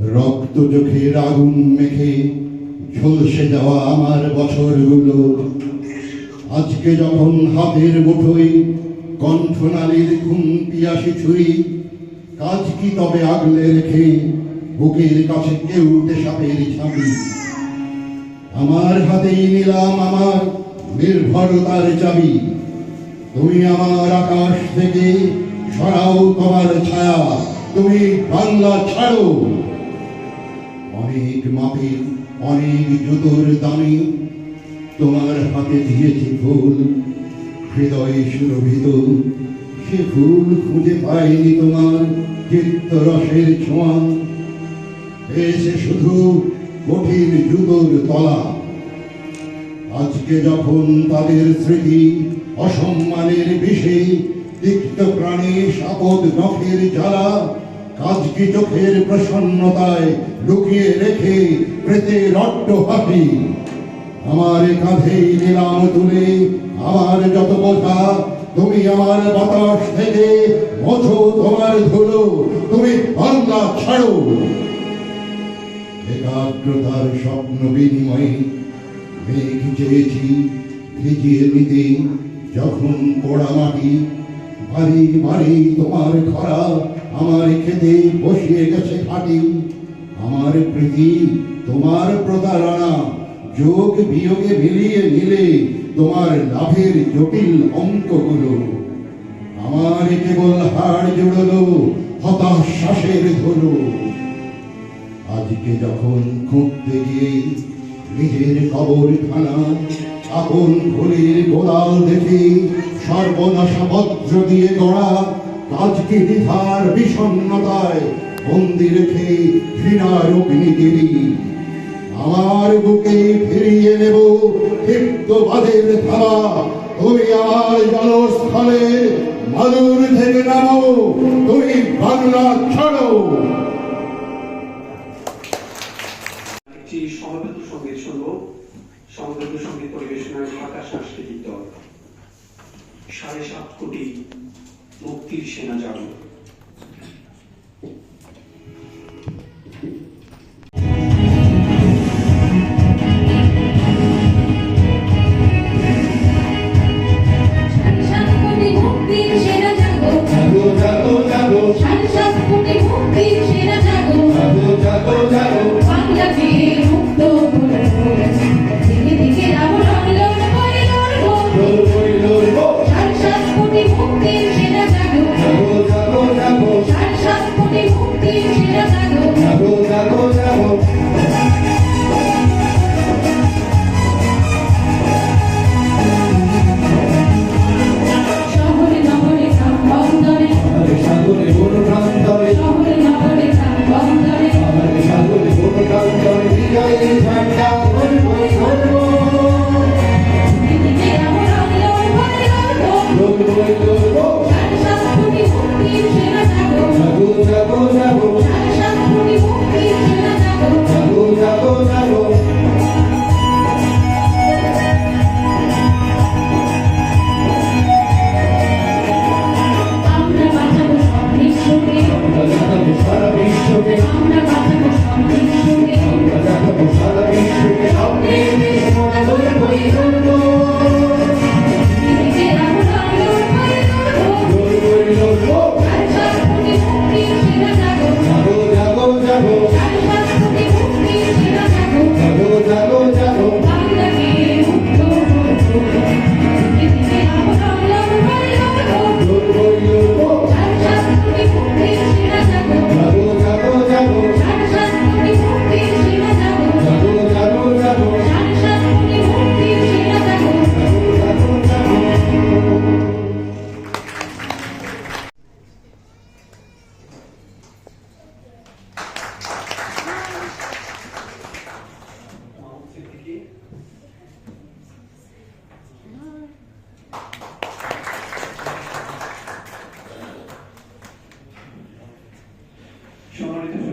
রক্ত চোখের আগুন মেখে ঝলসে যাওয়া আমার বছরগুলো। আজকে যখন হাতের মুঠোয় কণ্ঠনালীর ঘুম পিয়াসি ছুরি, কাজ কি তবে আগলে রেখে বুকের কাছে কেউ সাপের ছাবি আমার হাতেই নিলাম আমার নির্ভরতার চাবি। তুমি আমার আকাশ থেকে সরাও তোমার ছায়া। তুমি বাংলা ছাড়ো। অনেক মাপে অনেক জুতোর দামে তোমার হাতে দিয়েছি ফুল। হৃদয়ে সুরভিত সে ফুল খুঁজে পাইনি তোমার চিত্তরসের ছোঁয়া। পেয়েছে শুধু কঠিন জুতোর তলা। আজকে যখন তাদের স্মৃতি অসম্মানের বিষে, তিক্ত প্রাণে সাপদ নখের জ্বালা কাজকি চোখের প্রসন্নতায় লুকিয়ে রেখে প্রেতে রট্ট হাসি আমার কাঁধেই নিলাম তুলে, আমার যত বোঝা তুমি আমার বাতাস থেকে মোছো তোমার ধুলো, তুমি বাংলা ছাড়ো। একাগ্রতার স্বপ্ন বিনিময়ে মেঘ চেয়েছি ভিজিয়ে নিতে, যখন পোড়া মাটি, বাড়ি বাড়ি তোমার খরা আমার খেতে বসিয়ে গেছে খাটি আমার প্রীতি, তোমার প্রতারণা, যোগ বিয়োগে মিলিয়ে নিলে তোমার লাভের জটিল অঙ্কগুলো। আমার কেবল হাড় জুড়লো হতাশ শ্বাসের ধরো আজকে যখন খুঁজতে গিয়ে নিজের কবর খানা আপন ভুলের গোলাল দেখে সর্বনাশা বজ্র দিয়ে গড়া কাজকে দ্বিধার বিষণ্ণতায় বন্দি রেখে ঘৃণার অগ্নিগিরি। আমার বুকে ফিরিয়ে নেব ক্ষিপ্তবাদের ধারা। তুমি আমার জনস্থলে মাদুর থেকে নামো তুমি বাংলা ছাড়ো। সমবেত সংগীত সমবেত সংগীত ঢাকা সাংস্কৃতিক দল। সাড়ে সাত কোটি মুক্তির সেনা যাবে আমরা দেখাবো সারা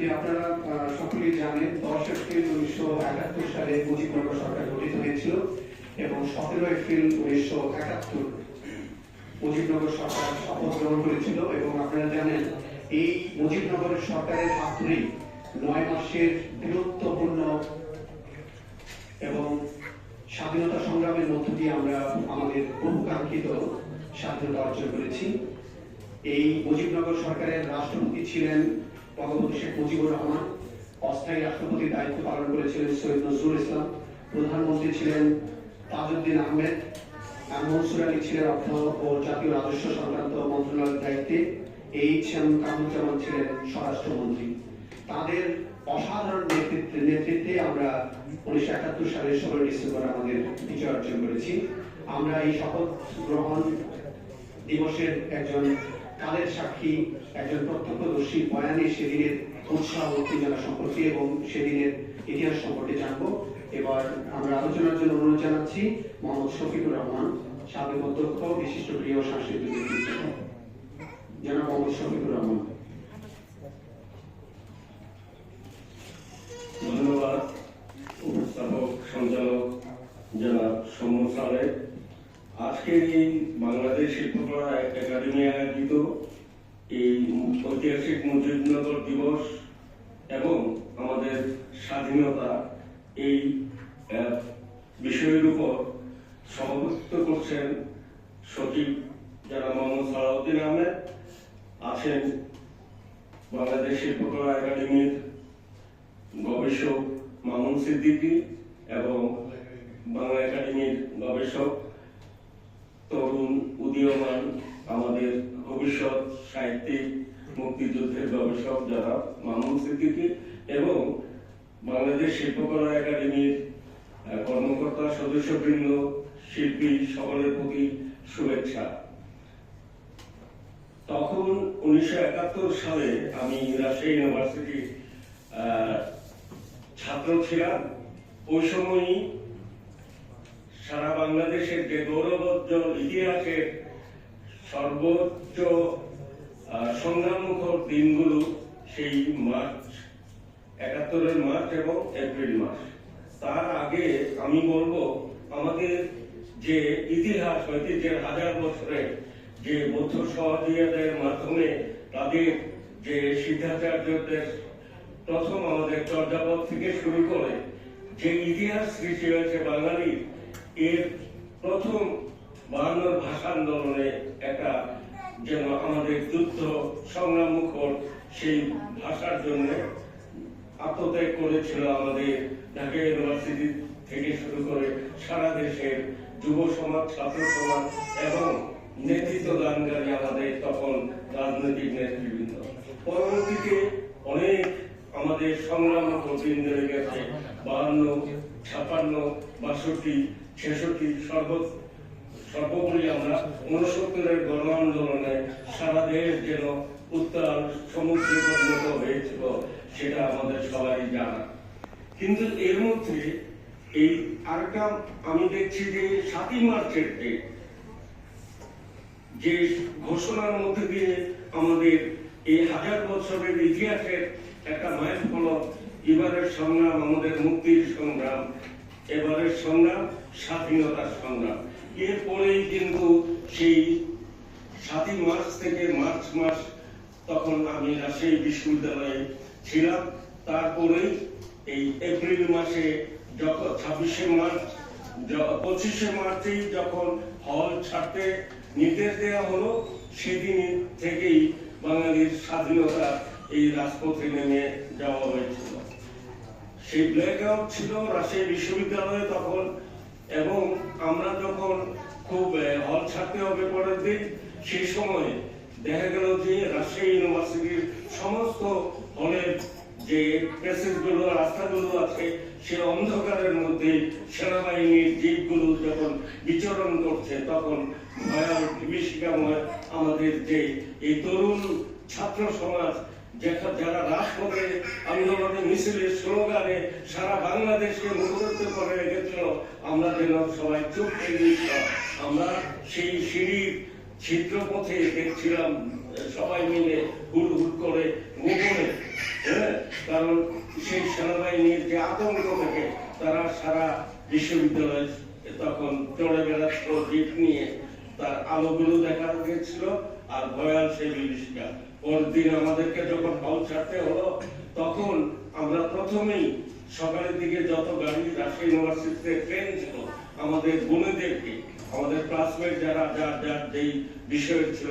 সুধী আপনারা আহ, সকলেই জানেন দশ এপ্রিল উনিশশো একাত্তর সালে মুজিবনগর সরকার গঠিত হয়েছিল এবং সতেরো এপ্রিল উনিশশো একাত্তর মুজিবনগর সরকার শপথ গ্রহণ করেছিল এবং আপনারা জানেন এই মুজিবনগরের সরকারের হাত নয় মাসের বীরত্বপূর্ণ এবং স্বাধীনতা সংগ্রামের মধ্য দিয়ে আমরা আমাদের বহুকাঙ্ক্ষিত স্বাধীনতা অর্জন করেছি। এই মুজিবনগর সরকারের রাষ্ট্রপতি ছিলেন বঙ্গবন্ধু শেখ মুজিবুর রহমান অস্থায়ী রাষ্ট্রপতির দায়িত্ব পালন করেছিলেন সৈয়দ নজরুল ইসলাম। প্রধানমন্ত্রী ছিলেন তাজউদ্দিন আহমেদ। মনসুর আলী ছিলেন অর্থ ও জাতীয় রাজস্ব সংক্রান্ত মন্ত্রণালয়ের দায়িত্বে। এইচ এম কামরুজ্জামান ছিলেন স্বরাষ্ট্রমন্ত্রী। তাদের অসাধারণ নেতৃত্বে নেতৃত্বে আমরা উনিশশো একাত্তর সালের ষোলোই ডিসেম্বর আমাদের বিজয় অর্জন করেছি। আমরা এই শপথ গ্রহণ দিবসের একজন কালের সাক্ষী একজন প্রত্যক্ষদর্শী বয়ানে সেদিনের উৎসাহ, উত্তেজনা সম্পর্কে এবং সেদিনের ইতিহাস সম্পর্কে জানব। এবার আমরা আলোচনার জন্য অনুরোধ জানাচ্ছি মোহাম্মদ শফিকুর রহমান, সাবেক অধ্যক্ষ, বিশিষ্ট প্রিয় সাংস্কৃতিক জনাব মোহাম্মদ শফিকুর রহমান। ধন্যবাদ, উপস্থাপক, সঞ্চালক জনাব সৌম্য সালে। আজকের এই বাংলাদেশ শিল্পকলা একাডেমি আয়োজিত এই ঐতিহাসিক মুজিবনগর দিবস এবং আমাদের স্বাধীনতা এই বিষয়ের উপর সভাপতিত্ব করছেন সচিব যারা মোহাম্মদ সালাউদ্দিন আহমেদ, আছেন বাংলাদেশ শিল্পকলা একাডেমির গবেষক মামুন সিদ্দিকী এবং বাংলা একাডেমির গবেষক তরুণ উদীয়মান আমাদের ভবিষ্যৎ সাহিত্যিক মুক্তিযুদ্ধের গবেষক যারা মামুন সিদ্দিকী এবং বাংলাদেশ শিল্পকলা একাডেমির কর্মকর্তা সদস্যবৃন্দ শিল্পী সকলের প্রতি শুভেচ্ছা। তখন উনিশশো একাত্তর সালে আমি রাজশাহী ইউনিভার্সিটি আহ, ছাত্র ছিলাম। ওই সময়ই সারা বাংলাদেশের যে গৌরবোজ্জ্বল ইতিহাসের সর্বোচ্চ সংগ্রামমুখর দিনগুলো সেই মার্চ, একাত্তরের মার্চ এবং এপ্রিল মাস। তার আগে আমি বলব, আমাদের যে ইতিহাস ঐতিহ্যের হাজার বছরে যে বৌদ্ধ সহজিয়াদের মাধ্যমে তাদের যে সিদ্ধাচার্যদের প্রথম আমাদের চর্যাপদ থেকে শুরু করে যে ইতিহাস সৃষ্টি হয়েছে বাঙালির, এর প্রথম বায়ান্নর ভাষা আন্দোলনে একটা যেন আমাদের যুদ্ধ সংগ্রাম মুখর, সেই ভাষার জন্য আত্মত্যাগ করেছিল আমাদের ঢাকা ইউনিভার্সিটি থেকে শুরু করে সারা দেশের যুব সমাজ, ছাত্র সমাজ এবং নেতৃত্ব দানকারী আমাদের তখন রাজনৈতিক নেতৃবৃন্দ। পরবর্তীতে অনেক আমাদের সংগ্রাম প্রতিনিধি গেছে। বাহান্ন, ছাপান্ন, বাষট্টি, ছেষট্টি সর্ব সর্বোপরি আমরা উনসত্তরের গণ আন্দোলনে সারা দেশ যেন উত্তাল সমুদ্রে পরিণত হয়েছিল, সেটা আমাদের সবাই জানা। কিন্তু এর মধ্যে এই আরেকটা আমি দেখছি যে সাতই মার্চের ডেট যে ঘোষণার মধ্যে দিয়ে আমাদের এই হাজার বছরের ইতিহাসের একটা মাইল ফলক এবারের সংগ্রাম, আমাদের মুক্তির সংগ্রাম, এবারের সংগ্রাম, স্বাধীনতার সংগ্রাম। এরপরেই কিন্তু সেই সাতই মার্চ থেকে মার্চ মাস তখন আমি রাজশাহী বিশ্ববিদ্যালয়ে ছিলাম। তারপরেই এই এপ্রিল মাসে যখন, ছাব্বিশে মার্চ পঁচিশে মার্চেই যখন হল ছাড়তে নির্দেশ দেওয়া হলো, সেদিন থেকেই বাঙালির স্বাধীনতা এই রাজপথে নেমে যাওয়া হয়েছিল। সেই ব্ল্যাক আউট ছিল রাজশাহী বিশ্ববিদ্যালয়ে তখন এবং আমরা যখন খুব হল ছাড়তে হবে পরের দিন সেই সময় দেখা গেল যে রাজশাহী ইউনিভার্সিটির সমস্ত হলের যে প্যাসেজগুলো রাস্তাগুলো আছে, সে অন্ধকারের মধ্যে সেনাবাহিনীর জিপগুলো যখন বিচরণ করছে, তখন ভয়াল বিভীষিকাময় আমাদের যে এই তরুণ ছাত্র সমাজ যারা রাজপথে আন্দোলনে মিছিলে স্লোগানে সারা বাংলাদেশকে মুখরিত করে রেখেছিল, আমরা যেন সবাই চুপ আমরা সেই সিঁড়ির ছিদ্র পথে দেখছিলাম, সবাই মিলে হুড় হুড় করে গোপনে হ্যাঁ? কারণ সেই সেনাবাহিনীর যে আতঙ্ক থেকে, তারা সারা বিশ্ববিদ্যালয়ে তখন চড়ে বেড়াচ্ছিল জিপ নিয়ে। তার আলোগুলো দেখা গেছিল আর ভয়াল সেই বিভীষিকা পরদিন আমাদেরকে যখন হল ছাড়তে হলো, তখন আমরা প্রথমেই সকালের দিকে যত গাড়ি রাজশাহী ইউনিভার্সিটিতে ট্রেন ছিল, আমাদের বোনেদেরকে আমাদের ক্লাসমেট যারা যার যার যেই বিষয় ছিল